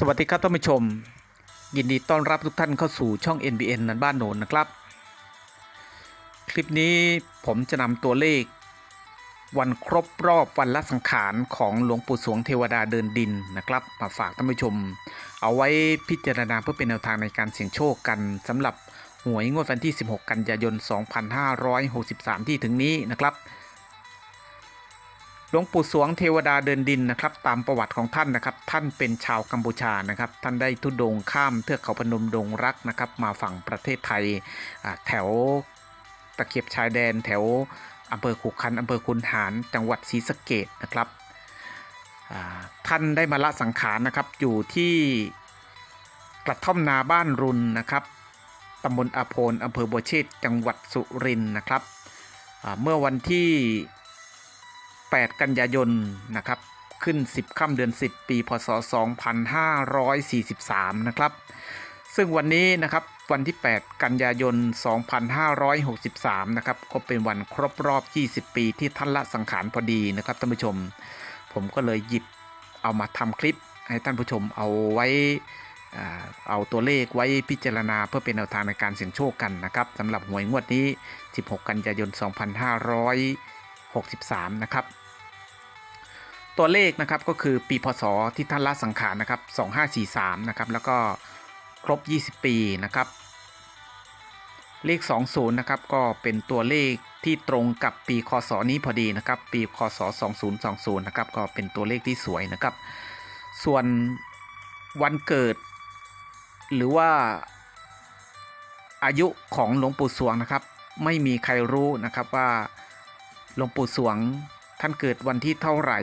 สวัสดีครับท่านผู้ชม ยินดีต้อนรับทุกท่านเข้าสู่ช่อง NBN นันบ้านโหนนนะครับ คลิปนี้ผมจะนำตัวเลข วันครบรอบวันละสังขารของหลวงปู่สวงเทวดาเดินดินนะครับ มาฝากท่านผู้ชม เอาไว้พิจารณาเพื่อเป็นแนวทางในการเสี่ยงโชคกันสำหรับหวยงวดวันที่ 16 กันยายน 2563 ที่ถึงนี้นะครับ ลวงปู่สวงเทวดาเดินดินนะครับ ตามประวัติของท่านนะครับ ท่านเป็นชาวกัมพูชานะครับ ท่านได้ทุดงข้ามเทือกเขาพนมดงรักนะครับ มาฝั่งประเทศไทยแถวตะเข็บชายแดนแถวอำเภอขุขันอำเภอคุนหารจังหวัดศรีสะเกดนะครับท่านได้มาละสังขารนะครับอยู่ที่กระท่อมนาบ้านรุนนะครับตำบลอาโพนอำเภอบัวเชษจังหวัดสุรินทร์นะครับเมื่อวันที่ 8 กันยายนนะครับ ขึ้น 10ค่ำเดือน 10 ปี พศ 2543 นะครับ ซึ่งวันนี้นะครับวันที่ 8 กันยายน 2563 นะครับก็เป็นวันครบรอบ 20 ปีที่ท่านละสังขารพอดีนะครับท่านผู้ชม ผมก็เลยหยิบเอามาทำคลิปให้ท่านผู้ชมเอาไว้เอาตัวเลขไว้พิจารณาเพื่อเป็นแนวทางในการเสี่ยงโชคกันนะครับสำหรับหวยงวดนี้ 16 กันยายน 2563 นะครับ ตัวเลขนะครับก็คือปีพศที่ท่านละสังขารนะครับ2543นะครับแล้วก็ครบ 20 ปีนะครับ เลข 20นะครับก็เป็นตัวเลขที่ตรงกับปีคศนี้พอดีนะครับ ปีคศ2020นะครับก็เป็นตัวเลขที่สวยนะครับ ส่วนวันเกิด หรือว่าอายุของหลวงปู่สวงนะครับ ไม่มีใครรู้นะครับว่าหลวงปู่สวง ท่านเกิดวันที่เท่าไหร่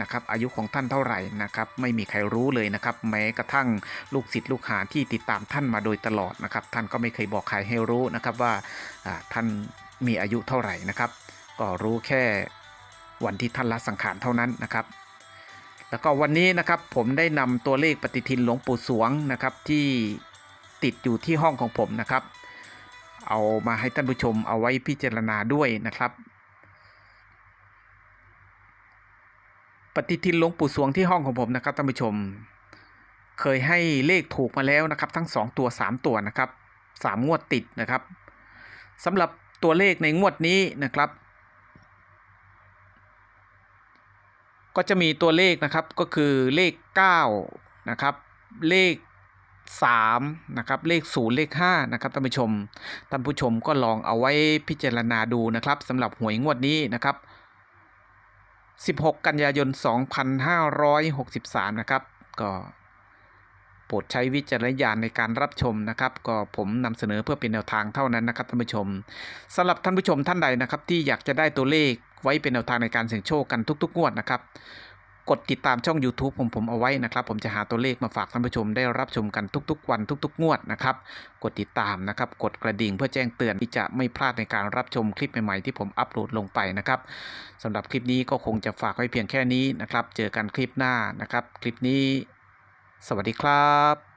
นะครับอายุของท่านเท่าไหร่นะครับไม่มีใครรู้เลยนะครับแม้กระทั่งลูกศิษย์ลูกหาที่ติดตามท่านมาโดยตลอดนะครับท่านก็ไม่เคยบอกใครให้รู้นะครับว่าท่านมีอายุเท่าไหร่นะครับก็รู้แค่วันที่ท่านละสังขารเท่านั้นนะครับ แล้วก็วันนี้นะครับผมได้นำตัวเลขปฏิทินหลวงปู่สวงนะครับที่ติดอยู่ที่ห้องของผมนะครับ เอามาให้ท่านผู้ชมเอาไว้พิจารณาด้วยนะครับ ปฏิทินหลวงปู่สวงที่ห้องของผมนะครับท่านผู้ชม เคยให้เลขถูกมาแล้วนะครับ ทั้ง 2 ตัว 3 ตัวนะครับสามงวดติดนะครับสำหรับตัวเลขในงวดนี้นะครับ ก็จะมีตัวเลขนะครับก็คือเลข9นะครับเลข3นะครับเลข 0 เลข5นะครับท่านผู้ชมท่านผู้ชมก็ลองเอาไว้พิจารณาดูนะครับสำหรับหวยงวดนี้นะครับ 16 กันยายน 2563 นะครับ ก็โปรดใช้วิจารณญาณในการรับชมนะครับ ก็ผมนำเสนอเพื่อเป็นแนวทางเท่านั้นนะครับท่านผู้ชมสำหรับท่านผู้ชมท่านใดนะครับ ที่อยากจะได้ตัวเลขไว้เป็นแนวทางในการเสี่ยงโชคกันทุกๆงวดนะครับ กดติดตามช่อง YouTube ผมผมเอาไว้นะครับ ผมจะหาตัวเลขมาฝากท่านผู้ชมได้รับชมกันทุกๆ วันทุก ๆ งวดนะครับ กดติดตามนะครับ กดกระดิ่งเพื่อแจ้งเตือนที่จะไม่พลาดในการรับชมคลิปใหม่ๆที่ผมอัปโหลดลงไปนะครับสำหรับคลิปนี้ก็คงจะฝากไว้เพียงแค่นี้นะครับ เจอกันคลิปหน้านะครับ คลิปนี้ สวัสดีครับ